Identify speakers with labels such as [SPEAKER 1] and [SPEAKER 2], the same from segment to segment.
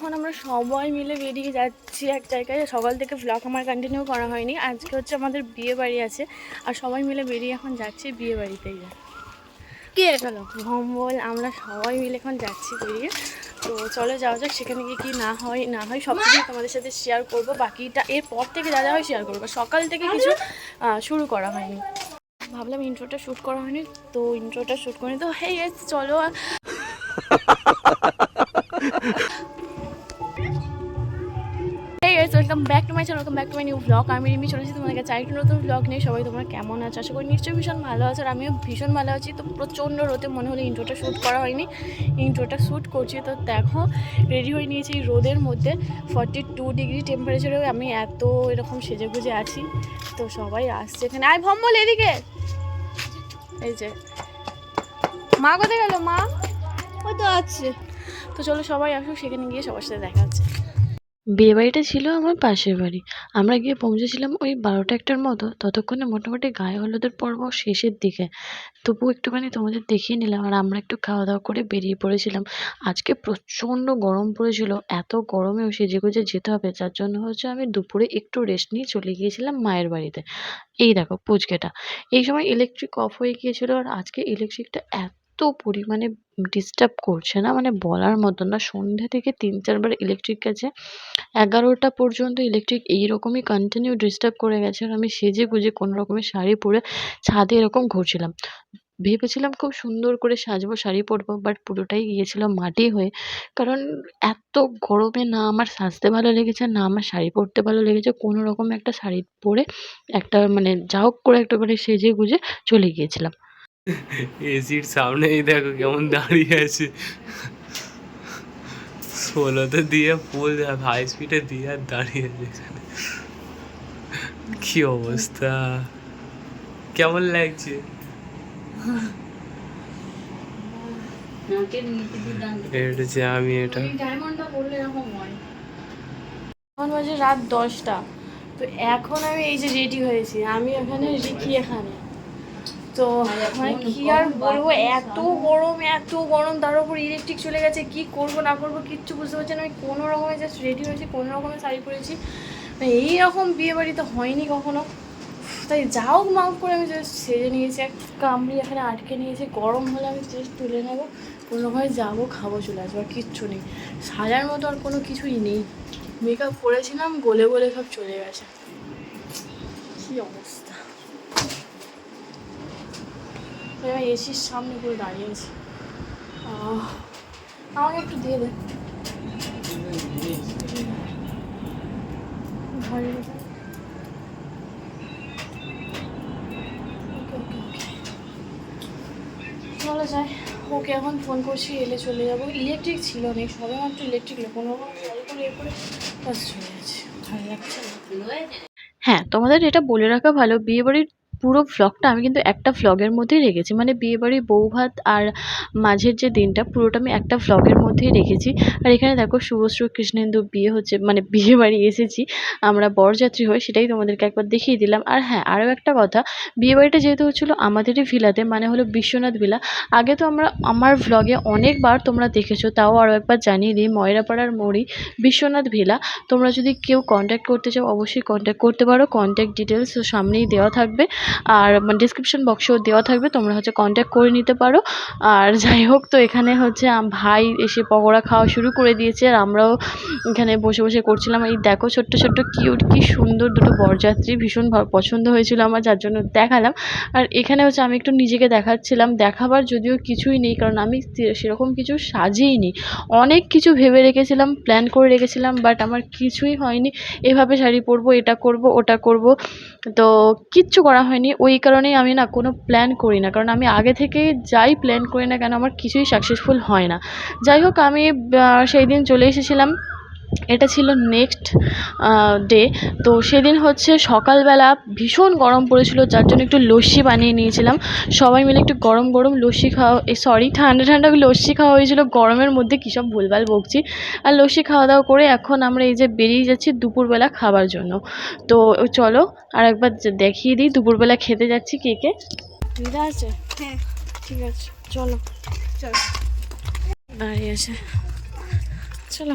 [SPEAKER 1] এখন আমরা সবাই মিলে বেরিয়ে যাচ্ছি এক জায়গায়। সকাল থেকে ব্লগ আমার কন্টিনিউ করা হয়নি। আজকে হচ্ছে আমাদের বিয়ে বাড়ি আছে। আর সবাই মিলে বেরিয়ে এখন যাচ্ছি বিয়ে বাড়িতেই। কে? চলো ভম্বল আমরা সবাই মিলে এখন যাচ্ছি বেরিয়ে। তো চলো যাওয়া যাক সেখানে গিয়ে কি না হয় না হয় সব কিছুই তোমাদের সাথে শেয়ার করব। বাকিটা এরপর থেকে যা যা হয় শেয়ার করব। সকাল থেকে কিছু শুরু করা হয়নি। ভাবলাম ইন্ট্রোটা শ্যুট করা হয়নি। তো ইন্ট্রোটা শ্যুট করিনি। তো হে চলো। Welcome back to my channel, welcome back to my new vlog. আমি রিমি চলেছি তোমাদের কাছে আরেকটু নতুন vlog নিয়ে। সবাই তোমরা কেমন আছো? আশা করি নিশ্চয়ই ভীষণ ভালো আছো আর আমিও ভীষণ ভালো আছি। তো প্রচণ্ড রোদে মনে হলো ইন্ট্রোটা শ্যুট করা হয়নি। ইন্ট্রোটা শ্যুট করছি। তো দেখো রেডি হয়ে নিয়েছি এই রোদের মধ্যে। ফর্টি টু ডিগ্রি টেম্পারেচারেও আমি এত এরকম সেজে গুজে আছি। তো সবাই আসছে এখানে। আয় ভম্বল এদিকে। এই যে। মা কোথায় গেল মা?
[SPEAKER 2] ওই তো আছে।
[SPEAKER 1] তো চলো সবাই আসুক সেখানে গিয়ে সবার সাথে দেখা হচ্ছে।
[SPEAKER 3] বিয়েবাড়িটা ছিল আমার পাশের বাড়ি। আমরা গিয়ে পৌঁছেছিলাম ওই বারোটা একটার মতো। ততক্ষণে মোটামুটি গায়ে হলুদের পর্ব শেষের দিকে। তবু একটুখানি তোমাদের দেখিয়ে নিলাম আর আমরা একটু খাওয়া দাওয়া করে বেরিয়ে পড়েছিলাম। আজকে প্রচণ্ড গরম পড়েছিল, এত গরমেও সেজে গুজে যেতে হবে। যার জন্য হচ্ছে আমি দুপুরে একটু রেস্ট নিয়ে চলে গিয়েছিলাম মায়ের বাড়িতে। এই দেখো পুচকেটা। এই সময় ইলেকট্রিক অফ হয়ে গিয়েছিল আর আজকে ইলেকট্রিকটা এত পরিমাণে ডিস্টার্ব করছে না মানে বলার মতন না। সন্ধ্যে থেকে তিন চারবার ইলেকট্রিক গেছে, এগারোটা পর্যন্ত ইলেকট্রিক এইরকমই কন্টিনিউ ডিস্টার্ব করে গেছে। আর আমি সেজে গুজে কোনো রকমের শাড়ি পরে ছাদে এরকম ঘুরছিলাম। ভেবেছিলাম খুব সুন্দর করে সাজবো, শাড়ি পরবো বাট পুরোটাই গিয়েছিল মাটি হয়ে। কারণ এত গরমে না আমার সাজতে ভালো লেগেছে, না আমার শাড়ি পরতে ভালো লেগেছে। কোনো রকম একটা শাড়ি পরে একটা মানে যা হোক করে একটা মানে সেজে গুজে চলে গিয়েছিলাম।
[SPEAKER 4] এসির সামনেই দেখো কেমন দাঁড়িয়ে আছে। ষোলোতে দিয়ে ফুল হাই স্পিডে দিয়ে আর দাঁড়িয়ে আছে এখানে। কি অবস্থা? কেমন লাগছে? এটা যে আমি এটা।
[SPEAKER 1] এখন বাজে রাত দশটা। তো এখন আমি এই যে রেডি হয়েছি। আমি এখানে রিকি এখানে। তো মানে কি আর বলব? এত গরম এত গরম, তার উপর ইলেকট্রিক চলে গেছে, কি করব, না করব, কিচ্ছু বুঝতে পারছি না। আমি কোনো রকমে জাস্ট রেডি হয়েছি, কোনো রকমে শাড়ি পরেছি। মানে এইরকম বিয়ে বাড়িতে হয়নি কখনো। তাই যাও মাউক করে আমি জাস্ট সেজে নিয়েছি, এক কামড়ি এখানে আটকে নিয়েছি। গরম হলে আমি জাস্ট তুলে নেব, কোনো রকমে যাব, খাব, চলে আসব, আর কিচ্ছু নেই। সাজার মতো আর কোনো কিছুই নেই। মেকআপ করেছিলাম, গলে গলে সব চলে গেছে। কি অবস্থা এবার এসির সামনে করে দাঁড়িয়ে আছি। আমাকে একটু দিয়ে দে। ঘরে চলো যাই। ওকে এখন ফোন করছি, এলে চলে যাব। ইলেকট্রিক ছিল না সবে মাত্র ইলেকট্রিক কোনো করে এ চলে লাগছে
[SPEAKER 3] হ্যাঁ তোমাদের এটা বলে রাখা ভালো। বিয়েবাড়ির পুরো ভ্লগটা আমি কিন্তু একটা ভ্লগের মধ্যেই রেখেছি। মানে বিয়েবাড়ির বউ ভাত আর মাঝের যে দিনটা, পুরোটা আমি একটা ভ্লগের মধ্যেই রেখেছি। আর এখানে দেখো শুভশ্রী, কৃষ্ণেন্দু বিয়ে হচ্ছে মানে বিয়ে বাড়ি এসেছি। আমরা বরযাত্রী হই সেটাই তোমাদেরকে একবার দেখিয়ে দিলাম। আর হ্যাঁ আরও একটা কথা বিয়ে বাড়িটা যেহেতু হচ্ছিল আমাদেরই ভিলাতে মানে হলো বিশ্বনাথ ভিলা। আগে তো আমরা, আমার ভ্লগে অনেকবার তোমরা দেখেছ, তাও আরও একবার জানিয়ে দিই, ময়রাপাড়ার মোড়ি, বিশ্বনাথ ভিলা। তোমরা যদি কেউ কন্ট্যাক্ট করতে চাও, অবশ্যই কন্ট্যাক্ট করতে পারো। কন্ট্যাক্ট ডিটেলস সামনেই দেওয়া থাকবে। আর ডিসক্রিপশন বক্সেও দেওয়া থাকবে, তোমরা হচ্ছে কন্ট্যাক্ট করে নিতে পারো। আর যাই হোক, তো এখানে হচ্ছে ভাই এসে পকোড়া খাওয়া শুরু করে দিয়েছে, আর আমরাও এখানে বসে বসে করছিলাম। এই দেখো ছোট্ট ছোট্ট কিউট কি সুন্দর দুটো বরযাত্রী, ভীষণ পছন্দ হয়েছিল আমার, যার জন্য দেখালাম। আর এখানে হচ্ছে আমি একটু নিজেকে দেখাচ্ছিলাম, দেখাবার যদিও কিছুই নেই, কারণ আমি সেরকম কিছু সাজিইনি। অনেক কিছু ভেবে রেখেছিলাম প্ল্যান করে রেখেছিলাম বাট আমার কিছুই হয়নি। এভাবে শাড়ি পরবো, এটা করব, ওটা করব, তো কিচ্ছু করা হয়নি। ওই কারণেই আমি না কোনো প্ল্যান করি না। কারণ আমি আগে থেকে যাই প্ল্যান করি না কেন, আমার কিছুই সাকসেসফুল হয় না। যাই হোক, আমি সেই দিন চলে এসেছিলাম। এটা ছিল নেক্সট ডে তো সেদিন হচ্ছে সকালবেলা ভীষণ গরম পড়েছিল যার জন্য একটু লস্যি বানিয়ে নিয়েছিলাম। সবাই মিলে একটু গরম গরম লস্যি খাওয়া সরি ঠান্ডা ঠান্ডা লস্যি খাওয়া হয়েছিল। গরমের মধ্যে কী সব ভুলভাল বকছি। আর লস্যি খাওয়া দাওয়া করে এখন আমরা এই যে বেরিয়ে যাচ্ছি দুপুরবেলা খাবার জন্য। তো চলো আর একবার দেখিয়ে দিই দুপুরবেলা খেতে যাচ্ছি কে কে।
[SPEAKER 1] দিদা আছে?
[SPEAKER 2] হ্যাঁ।
[SPEAKER 1] ঠিক আছে চলো।
[SPEAKER 2] চল।
[SPEAKER 1] দাঁড়িয়ে আছে। চলো।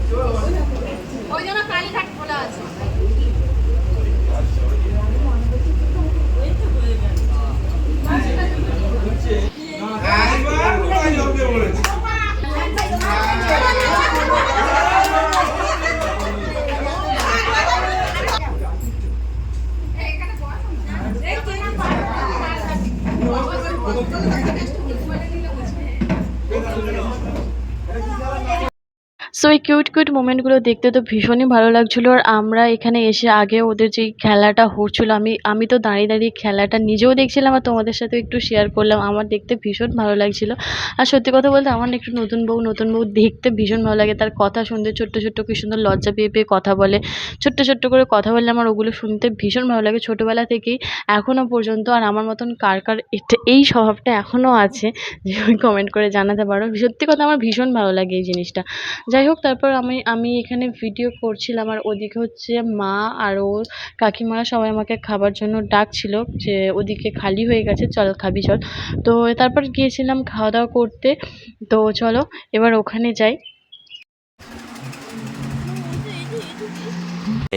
[SPEAKER 3] সো এই কিউট কিউট মোমেন্টগুলো দেখতে তো ভীষণই ভালো লাগছিল। আর আমরা এখানে এসে আগে ওদের যেই খেলাটা হচ্ছিল, আমি আমি তো দাঁড়িয়ে দাঁড়িয়ে খেলাটা নিজেও দেখছিলাম আর তোমাদের সাথেও একটু শেয়ার করলাম। আমার দেখতে ভীষণ ভালো লাগছিল। আর সত্যি কথা বলতে আমার একটু নতুন বউ নতুন বউ দেখতে ভীষণ ভালো লাগে। তার কথা শুনতে ছোট্ট ছোট্ট কি সুন্দর লজ্জা পেয়ে পেয়ে কথা বলে। ছোট্ট ছোট্ট করে কথা বললে আমার ওগুলো শুনতে ভীষণ ভালো লাগে ছোটোবেলা থেকেই। এখনও পর্যন্ত আর আমার মতন কার কার এই স্বভাবটা এখনও আছে, যে কমেন্ট করে জানাতে পারো। সত্যি কথা আমার ভীষণ ভালো লাগে এই জিনিসটা। যাই হোক তারপর আমি আমি এখানে ভিডিও করছিলাম আর ওদিকে হচ্ছে মা আর ওর কাকিমারা সবাই আমাকে খাবার জন্য ডাকছিল যে ওদিকে খালি হয়ে গেছে চল খাবি চল। তো তারপর গিয়েছিলাম খাওয়া দাওয়া করতে। তো চলো এবার ওখানে যাই।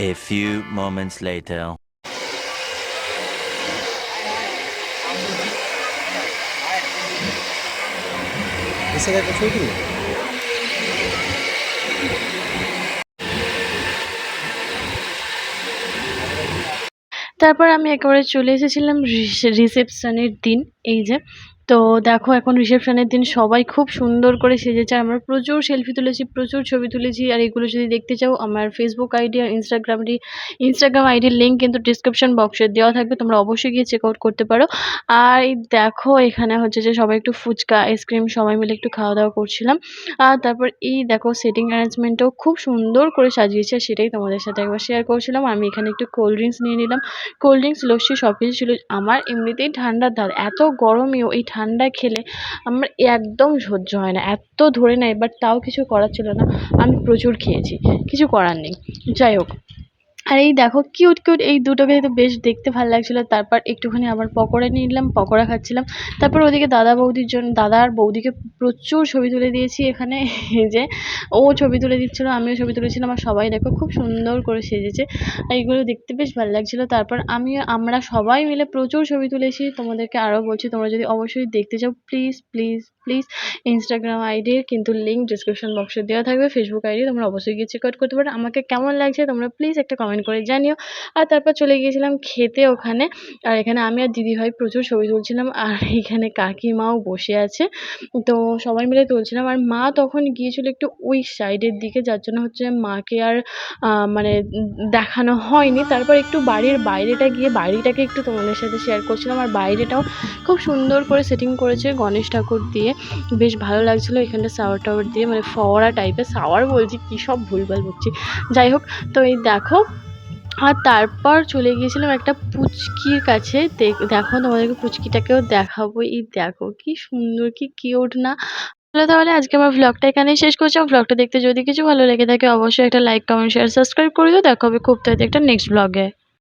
[SPEAKER 5] A few moments later.
[SPEAKER 6] এসে একটা ছবি?
[SPEAKER 3] তারপর আমি একেবারে চলে এসেছিলাম রিসেপশনের দিন এই যে। তো দেখো, এখন রিসেপশনের দিন সবাই খুব সুন্দর করে সেজেছে। আমরা প্রচুর সেলফি তুলেছি, প্রচুর ছবি তুলেছি। আর এগুলো যদি দেখতে চাও, আমার ফেসবুক আইডি আর ইনস্টাগ্রামটি ইনস্টাগ্রাম আইডির লিঙ্ক কিন্তু ডিসক্রিপশন বক্সে দেওয়া থাকবে। তোমরা অবশ্যই গিয়ে চেক আউট করতে পারো। আর দেখো, এখানে হচ্ছে যে সবাই একটু ফুচকা আইসক্রিম সবাই মিলে একটু খাওয়া দাওয়া করছিলাম। আর তারপর এই দেখো সেটিং অ্যারেঞ্জমেন্টও খুব সুন্দর করে সাজিয়েছে। সেটাই তোমাদের সাথে একবার শেয়ার করছিলাম। আমি এখানে একটু কোল্ড ড্রিঙ্কস নিয়ে নিলাম। কোল্ড ড্রিঙ্কস লস্যি, সব কিছু ছিল। আমার এমনিতেই ঠান্ডার ধার এত গরমেও এই ঠান্ডা খেলে আমার একদম সহ্য হয় না। এত ধরে নেয় বাট তাও কিছু করার ছিল না। আমি প্রচুর খেয়েছি। কিছু করার নেই। যাই হোক। আর এই দেখো কিউট কিউট এই দুটোকে তো বেশ দেখতে ভালো লাগছিল। তারপর একটুখানি আবার পকোড়া নিয়ে নিলাম, পকোড়া খাচ্ছিলাম। তারপর ওদিকে দাদা বৌদির জন্য, দাদা আর বৌদিকে প্রচুর ছবি তুলে দিয়েছি এখানে। যে ও ছবি তুলে দিচ্ছিল, আমিও ছবি তুলেছিলাম আর সবাই দেখো খুব সুন্দর করে সেজেছে। এইগুলো দেখতে বেশ ভালো লাগছিল। তারপর আমি আমরা সবাই মিলে প্রচুর ছবি তুলেছি। তোমাদেরকে আরও বলছি, তোমরা যদি অবশ্যই দেখতে চাও প্লিজ প্লিজ প্লিজ ইনস্টাগ্রাম আইডির কিন্তু লিঙ্ক ডিসক্রিপশন বক্সে দেওয়া থাকবে ফেসবুক আইডি তোমরা অবশ্যই গিয়ে চেক আউট করতে পারো। আমাকে কেমন লাগছে তোমরা প্লিজ একটা কমেন্ট করে জানিও। আর তারপর চলে গিয়েছিলাম খেতে ওখানে, আর এখানে আমি আর দিদিভাই প্রচুর ছবি তুলছিলাম, আর এখানে কাকিমাও বসে আছে। তো সবাই মিলে তুলছিলাম, আর মা তখন গিয়েছিল একটু ওই সাইডের দিকে, যার জন্য হচ্ছে মাকে আর মানে দেখানো হয়নি। তারপর একটু বাড়ির বাইরেটা গিয়ে বাড়িটাকে একটু তোমাদের সাথে শেয়ার করছিলাম, আর বাইরেটাও খুব সুন্দর করে সেটিং করেছে গণেশ ঠাকুর দিয়ে। বেশ ভালো লাগছিল এখানটা শাওয়ার টাওয়ার দিয়ে মানে ফওয়ারা টাইপের শাওয়ার বলছি, কী সব ভুলভাল বলছি যাই হোক, তো এই দেখো, আর তারপর চলে গিয়েছিলাম একটা পুচকির কাছে। দেখ- তোমাদেরকে পুচকিটাকেও দেখাবো। এই দেখো, কি সুন্দর, কি কিউট না। চলো তাহলে আজকে আমার ভ্লগটা এখানেই শেষ করছি। ভ্লগটা দেখতে যদি কিছু ভালো লেগে থাকে, অবশ্যই একটা লাইক কমেন্ট শেয়ার সাবস্ক্রাইব করে দিও। দেখা হবে খুব তাড়াতাড়ি একটা নেক্সট ভ্লগে